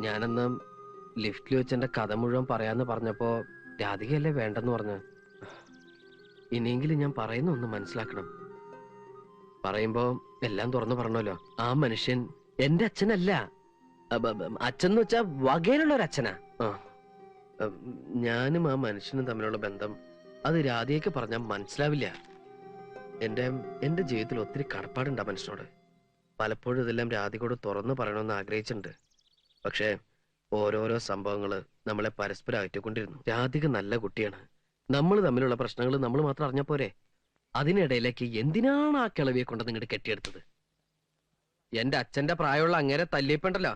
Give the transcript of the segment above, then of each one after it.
ഞാനന്ന് ലിഫ്റ്റിൽ വെച്ച് എന്റെ കഥ മുഴുവൻ പറയാന്ന് പറഞ്ഞപ്പോ രാധികയല്ലേ വേണ്ടെന്ന് പറഞ്ഞു? ഇനിയെങ്കിലും ഞാൻ പറയുന്ന ഒന്ന് മനസ്സിലാക്കണം. പറയുമ്പോ എല്ലാം തുറന്നു പറഞ്ഞല്ലോ. ആ മനുഷ്യൻ എന്റെ അച്ഛനല്ല. അച്ഛൻ എന്ന് വെച്ചാ വകയിലുള്ള ഒരു അച്ഛനാ. ഞാനും ആ മനുഷ്യനും തമ്മിലുള്ള ബന്ധം അത് രാധികയ്ക്ക് പറഞ്ഞാൽ മനസ്സിലാവില്ല. എന്റെ എന്റെ ജീവിതത്തിൽ ഒത്തിരി കടപ്പാടുണ്ട് ആ മനുഷ്യനോട്. പലപ്പോഴും ഇതെല്ലാം രാധികയോട് തുറന്നു പറയണമെന്ന് ആഗ്രഹിച്ചിട്ടുണ്ട്. പക്ഷേ ഓരോരോ സംഭവങ്ങൾ നമ്മളെ പരസ്പരം അകറ്റിക്കൊണ്ടിരുന്നു. രാധിക നല്ല കുട്ടിയാണ്. നമ്മൾ തമ്മിലുള്ള പ്രശ്നങ്ങൾ നമ്മൾ മാത്രം അറിഞ്ഞ പോരെ? അതിനിടയിലേക്ക് എന്തിനാണ് ആ കിളവിയെ കൊണ്ട് നിങ്ങോട്ട് കെട്ടിയെടുത്തത്? എന്റെ അച്ഛന്റെ പ്രായമുള്ള അങ്ങേരെ തല്ലിയപ്പണ്ടല്ലോ.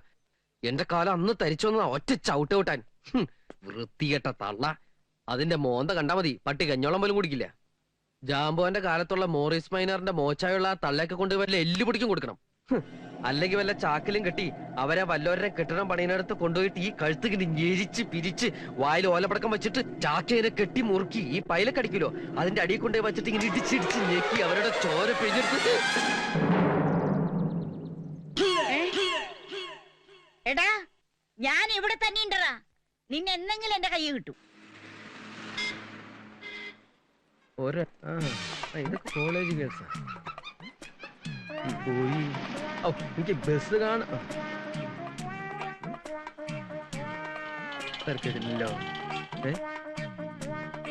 എന്റെ കാലം അന്ന് തരിച്ചൊന്ന ഒറ്റ ചവിട്ട് വിട്ടാൻ ഹും, വൃത്തികെട്ട തള്ള. അതിന്റെ മോന്ത കണ്ടാ മതി. പട്ടി കഞ്ഞോളം പോലും കുടിക്കില്ല. ജാമ്പോന്റെ കാലത്തുള്ള മോറിസ് മൈനറിന്റെ മോച്ചായുള്ള ആ തള്ളയൊക്കെ കൊണ്ട് വല്ല എല്ലു പിടിക്കും കൊടുക്കണം. അല്ലെങ്കിൽ വല്ല ചാക്കിലും കെട്ടി അവരെ വല്ലവരുടെ കെട്ടിടം പണിയിനടുത്ത് കൊണ്ടുപോയിട്ട് ഈ കഴുത്ത് ഇങ്ങനെ ഞെരിച്ച് പിരിച്ച് വായിൽ ഓലപ്പടക്കം വെച്ചിട്ട് ചാക്കേനെ കെട്ടി മുറുക്കി ഈ പൈലക്കടിക്കലോ അതിന്റെ അടിയിൽ കൊണ്ടുപോയി വെച്ചിട്ട് ഇങ്ങനെ ഇടിച്ചിടിച്ച് ഞെക്കി അവരുടെ ചോര പിഴിഞ്ഞെടുത്ത്. എടാ ഞാൻ ഇവിടെ തന്നെ ഉണ്ടാ നിന്നെ എന്തെങ്കിലും എന്റെ കൈ കിട്ടും. കോളേജ് കേസാ പോയി എനിക്ക് ബസ് കാണാം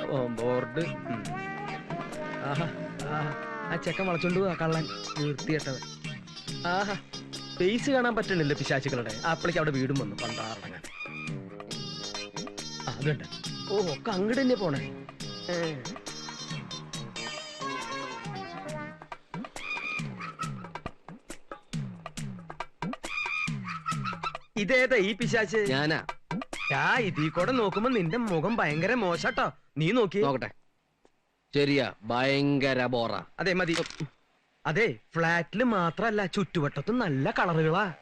ഓ ബോർഡ് ആ ചെക്കൻ വളച്ചോണ്ട് പോവാ കള്ളൻ. നിർത്തിയിട്ടത് ആഹാ. പേസ് കാണാൻ പറ്റണില്ല പിശാച്ചുക്കളുടെ അപ്പളേക്ക് അവിടെ വീടും വന്നു പണ്ടാറടങ്ങാൻ. അതുണ്ട്. ഓ ഒക്കെ അങ്ങോട്ട് തന്നെ പോണേ. ഇതേതാ ഈ പിശാച്ച്? ഞാനാ. ആ ഇതീ കൂടെ നോക്കുമ്പോ നിന്റെ മുഖം ഭയങ്കര മോശട്ടോ. നീ നോക്കി. നോക്കട്ടെ. ശരിയാ ഭയങ്കര ബോറ. അതെ മതി. അതെ ഫ്ലാറ്റിൽ മാത്രല്ല ചുറ്റുവട്ടത്തും നല്ല കളറുകളാ.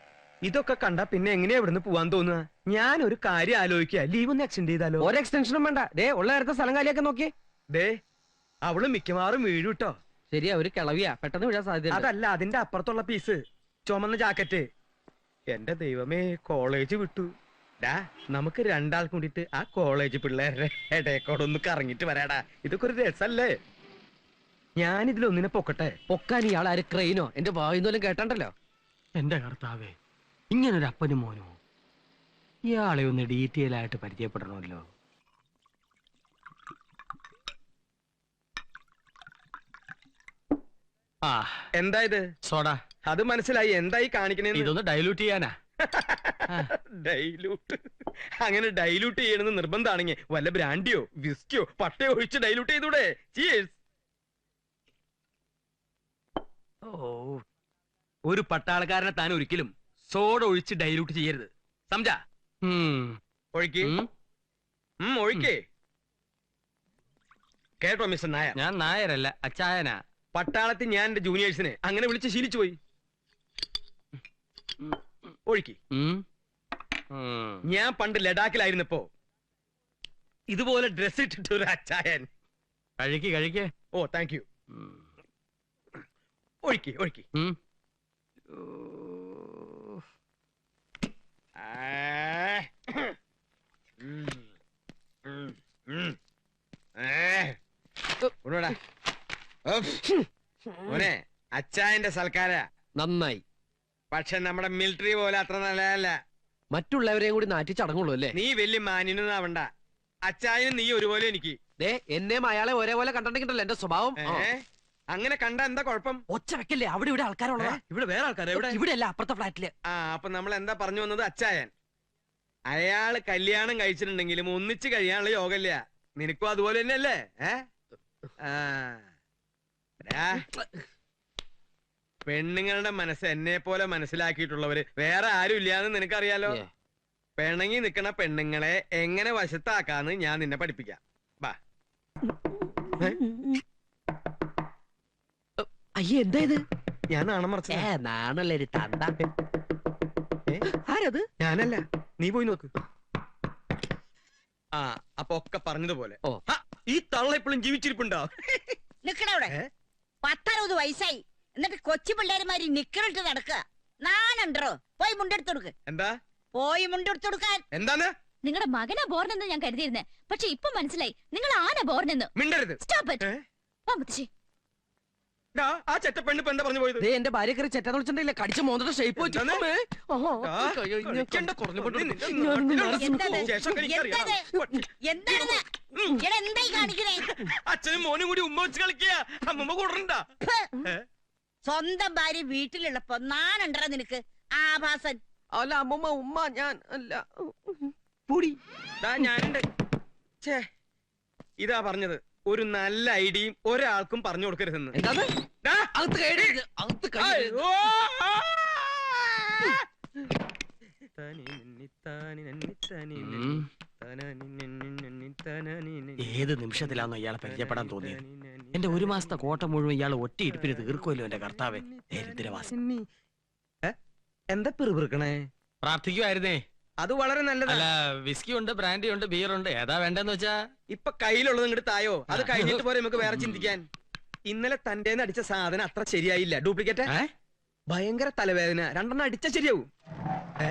ഇതൊക്കെ കണ്ട പിന്നെ എങ്ങനെയാ ഇവിടുന്ന് പോവാൻ തോന്നുക? ഞാൻ ഒരു കാര്യം ആലോചിക്കുക ലീവ് ഒന്ന് എക്സ്റ്റെൻഡ് ചെയ്താലോ? ഒരു എക്സ്റ്റൻഷനും വേണ്ട. ദേ ഉള്ള നേരത്തെ സ്ഥലം കാലിയൊക്കെ നോക്കി. ദേ അവൾ മിക്കവാറും വീഴും ട്ടോ. ശരിയാ ഒരു കിളവിയാ. പെട്ടെന്ന് വീഴാൻ സാധ്യത അതല്ല അതിന്റെ അപ്പുറത്തുള്ള പീസ് ചുമന്ന ജാക്കറ്റ് എന്റെ ദൈവമേ കോളേജ് വിട്ടു. ഡാ നമുക്ക് രണ്ടാൾ കൂടിയിട്ട് ആ കോളേജ് പിള്ളേരുടെ ഇടയക്കോടെ ഒന്ന് കറങ്ങിട്ട് വരാടാ. ഇതൊക്കെ ഒരു രസല്ലേ? ഞാൻ ഇതിലൊന്നിനെ പൊക്കട്ടെ. പൊക്കാൻ ഇയാൾ ആര് ക്രെയിനോ? എന്റെ വായുന്നോലും കേട്ടണ്ടല്ലോ. എന്റെ കർത്താവേ ഇങ്ങനൊരു അപ്പനും മോനോ ഇയാളെ ഒന്ന് ഡീറ്റെയിൽ ആയിട്ട് പരിചയപ്പെടണമല്ലോ. ആ. എന്താ ഇത്? സോഡ. അത് മനസ്സിലായി. എന്തായി കാണിക്കണേന്ന്? ഇതൊന്ന് ഡൈലൂട്ട് ചെയ്യാനാ. ഡൈലൂട്ട് അങ്ങനെ ഡൈലൂട്ട് ചെയ്യണമെന്ന് നിർബന്ധമാണെങ്കിൽ വല്ല ബ്രാൻഡിയോ വിസ്കിയോ പട്ടയോ ഒഴിച്ച് ഡൈലൂട്ട് ചെയ്തൂടെ. ഓ. ഒരു പട്ടാളക്കാരനെ താൻ ഒരിക്കലും സോഡ ഒഴിച്ച് ഡൈലൂട്ട് ചെയ്യരുത്. സംജാ. ഒഴിക്ക്. ഉം, ഒഴിക്ക്. കേട്ടോ മിസ്റ്റർ നായർ. ഞാൻ നായരല്ല അച്ചായനാ. പട്ടാളത്തിൽ ഞാൻ എന്റെ ജൂനിയേഴ്സിനെ അങ്ങനെ വിളിച്ച് ശീലിച്ചു പോയി. ഒഴുക്കി. ഞാൻ പണ്ട് ലഡാക്കിലായിരുന്നപ്പോ ഇതുപോലെ ഡ്രസ് ഇട്ടിട്ട് ഒരു അച്ചായൻ. കഴിക്ക് കഴിക്ക് ഓ താങ്ക് യു. ഒഴുക്കി ഒഴുക്കി. ഉം. മോനെ അച്ചായന്റെ സൽക്കാര. നന്നായി. പക്ഷെ നമ്മുടെ മിലിറ്ററി പോലെ അത്ര നല്ലതല്ല. മറ്റുള്ളവരെയും കൂടി നാറ്റി ചടങ്ങുള്ളൂ അല്ലേ? നീ വലിയ മാന്യനൊന്നും ആവണ്ട. അച്ചായനും നീ ഒരുപോലെ എനിക്ക്. ദേ എന്നെയും അയാളെ ഒരേപോലെ കണ്ടിട്ടുണ്ടല്ലോ എന്റെ സ്വഭാവം. ഏ? അങ്ങനെ കണ്ട എന്താ കുഴപ്പം? ഒച്ച വെക്കല്ലേ? അവിടെ ഇവിടെ ആൾക്കാരുള്ളതാ. ഇവിടെ വേറെ ആൾക്കാരെ? ഇവിടെ ഇവിടെ അല്ല അപ്പുറത്തെ ഫ്ലാറ്റിൽ. ആ അപ്പൊ നമ്മൾ എന്താ പറഞ്ഞു വന്നത്? അച്ചായൻ. അയാൾ കല്യാണം കഴിച്ചിട്ടുണ്ടെങ്കിലും ഒന്നിച്ച് കഴിയാനുള്ള യോഗമില്ല നിനക്കും അതുപോലെ തന്നെയല്ലേ? ഏ? ആ. പെണ്ണുങ്ങളുടെ മനസ്സ് എന്നെ പോലെ മനസ്സിലാക്കിയിട്ടുള്ളവര് വേറെ ആരും ഇല്ലാന്ന് നിനക്കറിയാലോ. പിണങ്ങി നിക്കണ പെണ്ണുങ്ങളെ എങ്ങനെ വശത്താക്കാന്ന് ഞാൻ നിന്നെ പഠിപ്പിക്കാം. ബാ. അയ്യേ എന്താ ഇത്? ഞാൻ നാണം മറച്ച നാണല്ലേ ഒരു തന്ത. ആരത്? ഞാനല്ല. നീ പോയി നോക്ക്. ആ അപ്പൊ ഒക്കെ പറഞ്ഞതുപോലെ. ഓ. ഈ തള്ള ഇപ്പോഴും ജീവിച്ചിരിപ്പുണ്ടോ? നിക്കണവിടെ? പത്തറുപത് വയസ്സായി. എന്നിട്ട് കൊച്ചു പിള്ളേരുമാരി നിക്കറിട്ട് നടക്കുക. നാണുണ്ടോ പോയി മുണ്ടെടുത്തു കൊടുക്ക്. എന്താ? പോയി മുണ്ടെടുത്തു കൊടുക്കാൻ. എന്താണ്? നിങ്ങളുടെ മകനാ ബോർണെന്ന് ഞാൻ കരുതിയിരുന്നെ. പക്ഷെ ഇപ്പൊ മനസ്സിലായി. നിങ്ങൾ ആന ബോർണെന്ന് മിണ്ടരുത്. സ്റ്റോപ്പ് ഇറ്റ് ഏ? മുത്തശ്ശി. ആ ചെറ്റ പെണ്ണ് ഇപ്പൊ എന്താ പറഞ്ഞു പോയത്? ദേ എന്റെ ഭാര്യ കയറി ചെറ്റാന്ന് വിളിച്ചിട്ടില്ല കടിച്ച മോന്തയുടെ ഷേപ്പ് വെച്ചു. എന്താണ്? എന്തായി കാണിക്കണേ? അച്ഛനും മോനും കൂടി ഉമ്മ വെച്ച് കളിക്കുക അമ്മമ്മ കൂടണ്ട. സ്വന്തം ഭാര്യ വീട്ടിലുള്ളപ്പോ നാനുണ്ടറ നിനക്ക്? ആഭാസൻ. അല്ല അമ്മമ്മ ഉമ്മ ഞാൻ അല്ല. പൊടി. ഞാനുണ്ട്. ഛേ ഇതാ പറഞ്ഞത്. ഒരു നല്ല ഐഡിയയും ഒരാൾക്കും പറഞ്ഞു കൊടുക്കരുതെന്ന്. താനി നന്നി താനി നന്നി താനി നന്നി ഉം. താനാനി നന്നി നന്നി താനാനി നന്നി ഏത് നിമിഷത്തിലാണോ ഇയാളെ പരിചയപ്പെടാൻ തോന്നിയത്? എന്റെ ഒരു മാസത്തെ കോട്ട മുഴുവൻ ഇയാൾ ഒറ്റ ഇരിപ്പിന് തീർക്കുമല്ലോ എന്റെ കർത്താവെ. ദരിദ്രവാസം എന്താ പിറുപിറുക്കണേ? പ്രാർത്ഥിക്കുമായിരുന്നേ അത് വളരെ നല്ലതല്ല വിസ്കി ഉണ്ട് ബ്രാൻഡി ഉണ്ട് ബിയർ ഉണ്ട്. ഏതാ വേണ്ടെന്ന് വെച്ചാ? ഇപ്പൊ കയ്യിലുള്ളത് ഇങ്ങോട്ട് തായോ? അത് കഴിഞ്ഞിട്ട് പോരെ നമുക്ക് വേറെ ചിന്തിക്കാൻ. ഇന്നലെ തന്റെ അടിച്ച സാധനം അത്ര ശരിയായില്ല. ഡ്യൂപ്ലിക്കേറ്റ്? ഭയങ്കര തലവേദന. രണ്ടെണ്ണം അടിച്ച ശരിയാവും. ഏ?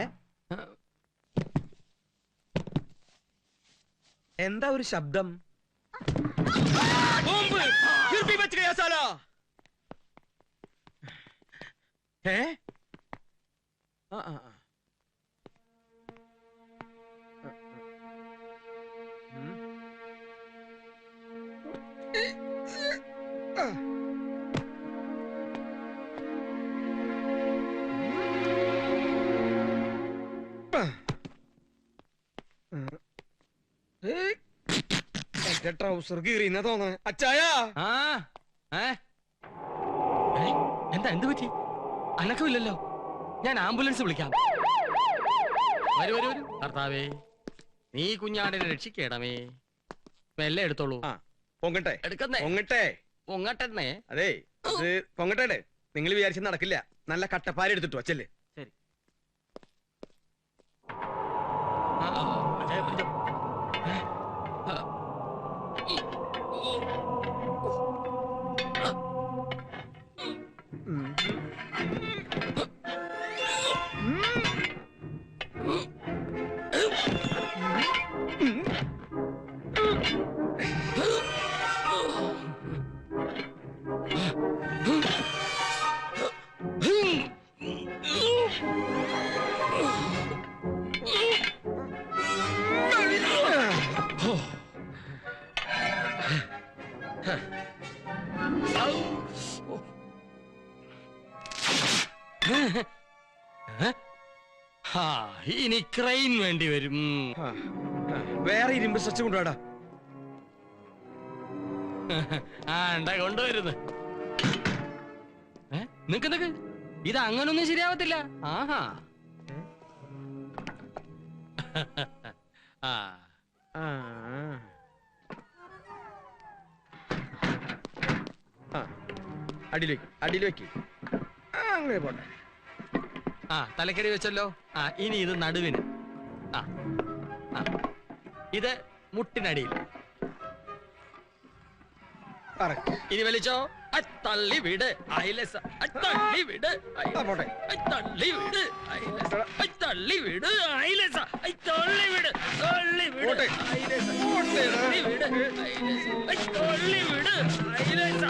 എന്താ ഒരു ശബ്ദം. ഏ? ആ ആ. എന്റെ ട്രൗസർ കീറിയെന്നാ തോന്നുന്നത് അച്ചായാ! ആ ഏ? ഏ? എന്താ എന്ത് പറ്റി? അനക്കമില്ലല്ലോ. ഞാൻ ആംബുലൻസ് വിളിക്കാം. വരൂ വരൂ വരൂ. കർത്താവേ നീ കുഞ്ഞാടിനെ രക്ഷിക്കേടമേ മെല്ലെ എടുത്തോളൂ. ആ പൊങ്ങട്ടെ. എടുക്കുന്നേ. പൊങ്ങട്ടെ. പൊങ്ങട്ടെന്നേ. അതെ ഇത് പൊങ്ങട്ടെ നിങ്ങൾ വിചാരിച്ച നടക്കില്ല. നല്ല കട്ടപ്പാരി എടുത്തിട്ടു അച്ചല്ലേ ആ, ആ, അതെ, പിടിച്ചോ. ഹാ, ഇനി ക്രെയിൻ വേണ്ടി വരും. ആ, ആ, വേറെ ഇരുമ്പ് സ്ട്രെച്ച് കൊണ്ടുപോടാ ആണ്ട കൊണ്ടുവരുന്നു. ഏ? നിക്ക് നിക്ക് ഇത് അങ്ങനൊന്നും ശരിയാവത്തില്ല. ആഹാ. ആ. ആ ആ. അടിയിൽ വെക്ക് അടിയിൽ വെക്ക് ആ, അങ്ങനെ പോട്ടെ. ആ തലക്കടി വെച്ചല്ലോ ആ ഇനി ഇത് നടുവിന് ആ ആ ഇത് മുട്ടിനടിയിൽ ഇനി വലിച്ചോ തള്ളി വിട് അയലസ തള്ളി വിട് തള്ളി വിട് തള്ളി വിട് അയലസ തള്ളി വിട് തള്ളി വിട്. തള്ളി വിട് തള്ളി വിട് അയലസ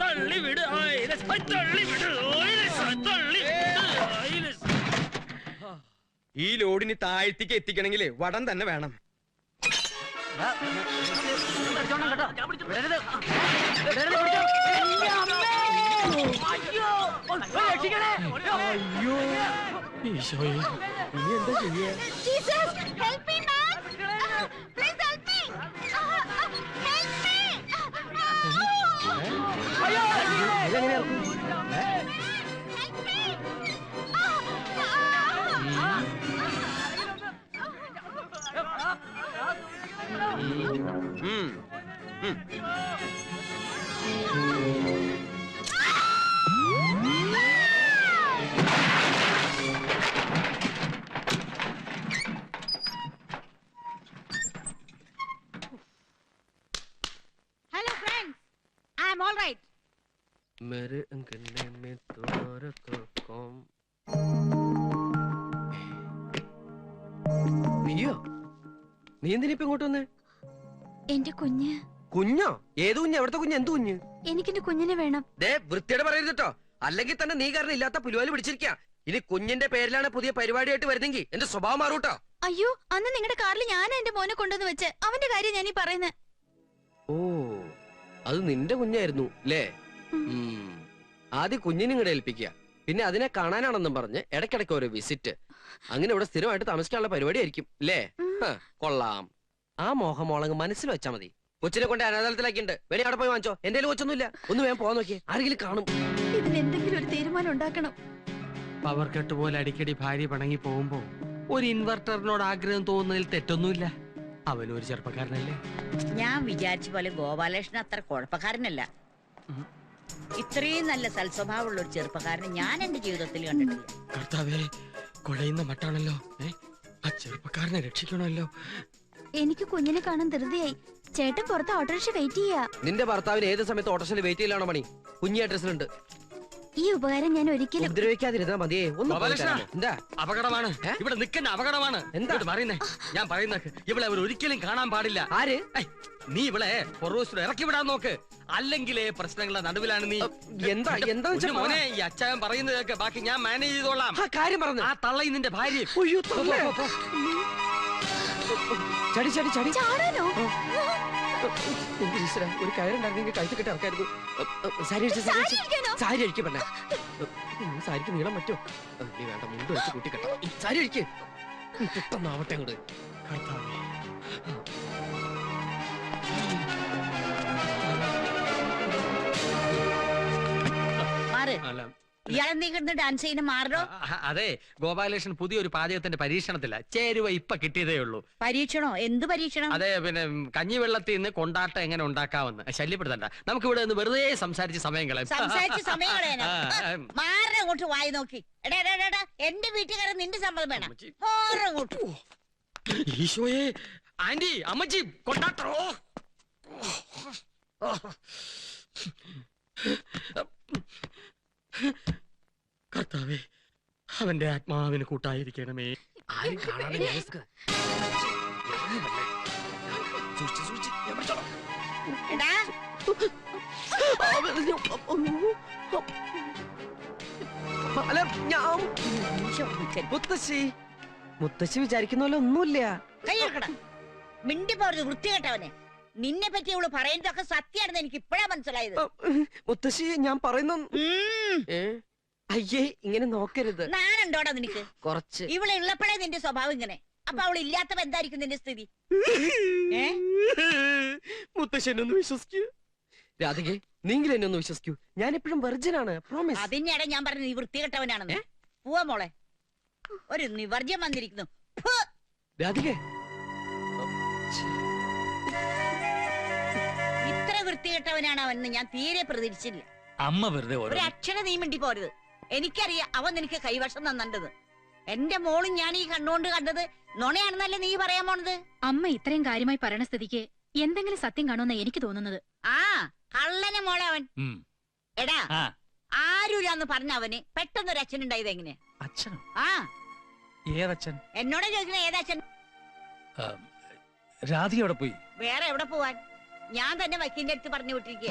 തള്ളി വിട് അയലസ തള്ളി വിട് അയലസ തള്ളി വിട് ഈ ലോഡിന് താഴ്ത്തിക്ക് എത്തിക്കണമെങ്കിൽ വടം തന്നെ വേണം ഈശോയെ friends I am all right मेरे अंगने में द्वार का कौन നീയോ നീ എന്തിനാ ഇപ്പൊ ഇങ്ങോട്ട് വന്നേ എന്റെ കുഞ്ഞ്. കുഞ്ഞോ? ഏത് കുഞ്ഞ്? എവിടുത്തെ കുഞ്ഞ്? എന്ത് കുഞ്ഞ്? എനിക്കെന്റെ കുഞ്ഞിനെ വേണം. ദേ വൃത്തിയുടെ പറയരുത് കേട്ടോ അല്ലെങ്കിൽ തന്നെ നീ കാരണം ഇല്ലാത്ത പുലുവാലി പിടിച്ചിരിക്കാ. ഇനി കുഞ്ഞിന്റെ പേരിലാണ് പുതിയ പരിപാടിയായിട്ട് വരുന്നെങ്കിൽ എന്റെ സ്വഭാവം മാറൂട്ടോ. അയ്യോ അന്ന് നിങ്ങളുടെ കാറിൽ ഞാൻ എന്റെ മോനെ കൊണ്ടുവന്ന് വെച്ച്. അവന്റെ കാര്യം ഞാൻ ഈ പറയുന്നത് ഓ അത് നിന്റെ കുഞ്ഞായിരുന്നു അല്ലേ. ആദ്യം കുഞ്ഞിനെ ഇങ്ങടെ ഏൽപ്പിക്കുക പിന്നെ അതിനെ കാണാനാണെന്നും പറഞ്ഞ് ഇടയ്ക്കിടയ്ക്ക് ഒരു വിസിറ്റ്. അങ്ങനെ ഇവിടെ സ്ഥിരമായിട്ട് താമസിക്കാനുള്ള പരിപാടി ആയിരിക്കും അല്ലേ കൊള്ളാം. ആ മോഹമോളങ്ങ് മനസ്സിൽ വെച്ചാ മതി. കൊച്ചിനെ കൊണ്ട് അനാഥാലത്തിലാക്കിണ്ട് വെളി അവിടെ പോയി വാങ്ങിച്ചോ. എന്റെ കൊച്ചൊന്നുമില്ല. ഒന്ന് വേഗം പോകാൻ നോക്കി ആരെങ്കിലും കാണും. ഇതിന് എന്തെങ്കിലും ഒരു തീരുമാനം ഉണ്ടാക്കണം. പവർ കട്ട് പോലെ അടിക്കടി ഭാര്യ പണങ്ങി പോകുമ്പോ ഒരു ഇൻവെർട്ടറിനോട് ആഗ്രഹം തോന്നുന്നതിൽ തെറ്റൊന്നുമില്ല. അവനൊരു ഒരു ചെറുപ്പക്കാരനല്ലേ? ഞാൻ വിചാരിച്ച പോലെ ഗോപാലകൃഷ്ണൻ അത്ര കുഴപ്പക്കാരനല്ല. ഇത്രയും നല്ല സൽസ്വഭാവമുള്ള ഒരു ചെറുപ്പക്കാരനെ ഞാൻ എന്റെ ജീവിതത്തിൽ കണ്ടിട്ടില്ല. കർത്താവേ കൊഴയുന്ന മട്ടാണല്ലോ. ആ ചെറുപ്പക്കാരനെ രക്ഷിക്കണമല്ലോ. എനിക്ക് കുഞ്ഞിനെ കാണാൻ ധൃതിയായി. ചേട്ടൻ പുറത്ത് ഓട്ടോറിക്ഷ വെയിറ്റ് ചെയ്യാ. നിന്റെ ഭർത്താവിന് ഏത് സമയത്ത് ഓട്ടോറിക്ഷ വെയിറ്റ് ചെയ്യലാണോ മണി കുഞ്ഞി അഡ്രസ്സിലുണ്ട് ഈ ഉപകാരം ഞാൻ ഒരിക്കലും ഉപദ്രവിക്കാതിരുന്നാ മതിയേ. ഒന്ന് പോയി? എന്താ? അപകടമാണ്. ഏ? ഇവിടെ നിൽക്കുന്ന അപകടമാണ്. എന്താ? ഇങ്ങോട്ട് പറയുന്നേ. ഞാൻ പറയുന്ന ഇവളെ അവർ ഒരിക്കലും കാണാൻ പാടില്ല. ആര്? നീ ഇവളെ പൊറോസിൽ ഇറക്കി വിടാൻ നോക്ക്. അല്ലെങ്കിലേ പ്രശ്നങ്ങളുടെ നടുവിലാണ് നീ. എന്താ എന്താ മോനെ ഈ അച്ചായൻ പറയുന്നത് കേൾക്ക് ബാക്കി ഞാൻ മാനേജ് ചെയ്തോളാം. ആ കാര്യം പറഞ്ഞു. ആ തള്ളയും നിന്റെ ഭാര്യ അയ്യോ തള്ളേ. ചടി ചടി ചടി. ചാടാനോ? ഒരു കയറുണ്ടായിരുന്നെങ്കിൽ കഴുത്ത് കെട്ടി ഇറക്കായിരുന്നു സാരി അഴിച്ച് സാരി. ഇരിക്കാനോ സാരി അടിക്ക് പെണ്ണെ. സാരിക്ക് നീളം പറ്റോ? നീ വേണ്ട മുണ്ട് വെച്ച് കൂട്ടി കെട്ടാം സാരി അടിക്ക് പെട്ടെന്നാവട്ടെ അങ്ങോട്ട് കർത്താവേ. ഇയാളെന്തീ കിടന്ന് ഡാൻസ് ചെയ്യുന്ന മാറോ അതെ ഗോപാലകൃഷ്ണൻ പുതിയൊരു പാചകത്തിന്റെ പരീക്ഷണത്തില്ല ചേരുവ ഇപ്പൊ കിട്ടിയതേ ഉള്ളൂ. പരീക്ഷണോ? എന്ത് പരീക്ഷണം? അതെ പിന്നെ കഞ്ഞിവെള്ളത്തിൽ നിന്ന് കൊണ്ടാട്ടം എങ്ങനെ ഉണ്ടാക്കാമെന്ന്. ശല്യപ്പെടുത്തണ്ട. നമുക്ക് ഇവിടെ നിന്ന് വെറുതെ സംസാരിച്ച് സമയം കളയാം. സംസാരിച്ച് സമയം കളയാനോ? അങ്ങോട്ട് വായി നോക്കി. എടാ എടാ, എടാ, എടാ എന്റെ വീട്ടുകാരൻ നിന്റെ സമ്മതം വേണം അമ്മച്ചി. മാറ അങ്ങോട്ട്. ഈശോയെ. ആന്റി അമ്മച്ചി കൊണ്ടാട്ടോ. കർത്താവേ അവന്റെ ആത്മാവിന് കൂട്ടായിരിക്കണമേ ആരും കാണാതെ ഞാൻ നിൽക്ക്. സൂക്ഷിച്ച്, സൂക്ഷിച്ച്, ഞാൻ പിടിച്ചോളാം. എടാ അല്ല ഞാൻ. മുത്തശ്ശി മുത്തശ്ശി വിചാരിക്കുന്ന പോലെ ഒന്നുമില്ല മിണ്ടി പോരുത് വൃത്തികെട്ടവനെ നിന്നെ പറ്റി ഇവൾ പറയുന്നതൊക്കെ സത്യാണെന്ന് എനിക്ക് ഇപ്പഴാ മനസ്സിലായത് മുത്തശ്ശി ഞാൻ പറയുന്ന ഉം, ഏ? അയ്യേ ഇങ്ങനെ നോക്കരുത്. നാനുണ്ടോടാ നിനക്ക്? കുറച്ച്. ഇവിടെ ഉള്ളപ്പോഴേ നിന്റെ സ്വഭാവം ഇങ്ങനെ. അപ്പൊ അവൾ ഇല്ലാത്തവ എന്തായിരിക്കും നിന്റെ സ്ഥിതി? ഏ? മുത്തശ്ശി ഒന്ന് വിശ്വസിക്കൂ. രാധികെ നിങ്ങൾ എന്നെ ഒന്ന് വിശ്വസിക്കൂ. ഞാൻ എപ്പോഴും വെർജനാണ് ആണ് പ്രോമിസ് അതിനിടെ ഞാൻ പറഞ്ഞു നീ വൃത്തികെട്ടവനാണെന്ന്. പോവാ മോളെ. ഒരു നിവർജ്യം വന്നിരിക്കുന്നു. ഫു, രാധികെ. ഇത്ര വൃത്തികെട്ടവനാണ് അവൻ ഞാൻ തീരെ പ്രതീക്ഷിച്ചില്ല. അമ്മ വെറുതെ ഓരോ ഒരു അക്ഷരം നീ മിണ്ടി പോരുത് എനിക്കറിയാം അവൻ നിനക്ക് കൈവശം തന്നിട്ടത്. എന്റെ മോളും ഞാൻ ഈ കണ്ണുകൊണ്ട് കണ്ടത് നുണയാണെന്നല്ലേ നീ പറയാൻ പോണത്? അമ്മ ഇത്രയും കാര്യമായി പറയണ സ്ഥിതിക്ക് എന്തെങ്കിലും സത്യം കാണുമെന്ന് എനിക്ക് തോന്നുന്നത്. ആ കള്ളനെ മോളെ അവൻ. ഉം. എടാ ആ. ആരുരാന്ന് പറഞ്ഞ അവന് പെട്ടെന്ന് ഒരു അച്ഛൻ ഉണ്ടായത് എങ്ങനെ അച്ഛനോ? ആ. ഏതച്ഛൻ? എന്നോട് ചോദിക്കുന്ന ഏതച്ഛൻ? ആ, രാധിക അവിടെ പോയി? വേറെ എവിടെ പോവാൻ? ഞാൻ തന്നെ വക്കീലിന്റെ അടുത്ത് പറഞ്ഞു വിട്ടിരിക്കുക